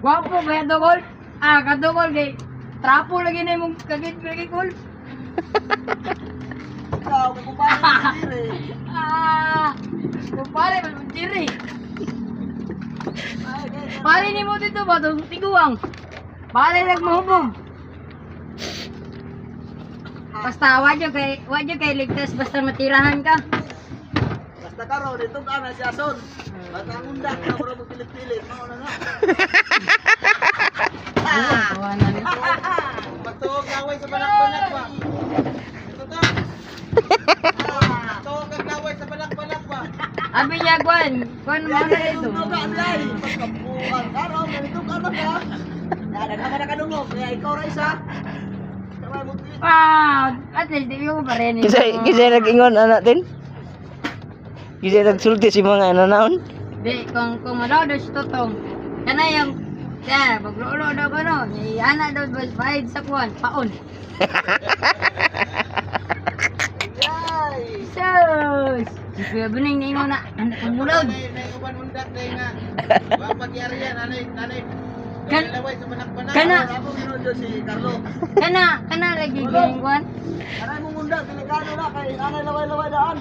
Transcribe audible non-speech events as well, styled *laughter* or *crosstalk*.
Gwapo ba yan dugol? Ah, kadugol kay trapo lagi na imong kagit lagi kol. Ikaw, sa dire. *laughs* Ah, kumpare man mo diri. Pare ni mo dito ba tong tiguang? Pare lag mahubog. Basta wadyo kay wadyo kay ligtas basta matirahan ka. Basta karon dito ka na si Ason. Basta ang undak na mura mo pilit-pilit. Mao na nga. Kawa na ni. Magtuog laway sa balak-balak ba? Ito ka. Magtuog ang laway sa balak-balak ba? Abi niya kwan, kwan mo na ito. Pagkapuan. Karon, ganito ka na ka. Yan, naman na kanungog. Kaya ikaw ra isa. Mo. Ah, at least di ko pa rin. Kasi kasi nag-ingon na natin. Kasi nagsulti si mga ano naon. Di, kung, kung manood si Totong, kana yung, kaya, maglulo daw ba no, ana daw ba bayad sa kuwan, paon. Yay! Sus! Si Kuya Bening na ingo na, anak kong mulod. Naikuban undak na nga. Wa magyari yan. Nanay, nanay. Kan-. Kana-. Kana, kana lagi gawin kuwan. Aray mong undak. Delikado na. Kay anay laway-laway daan.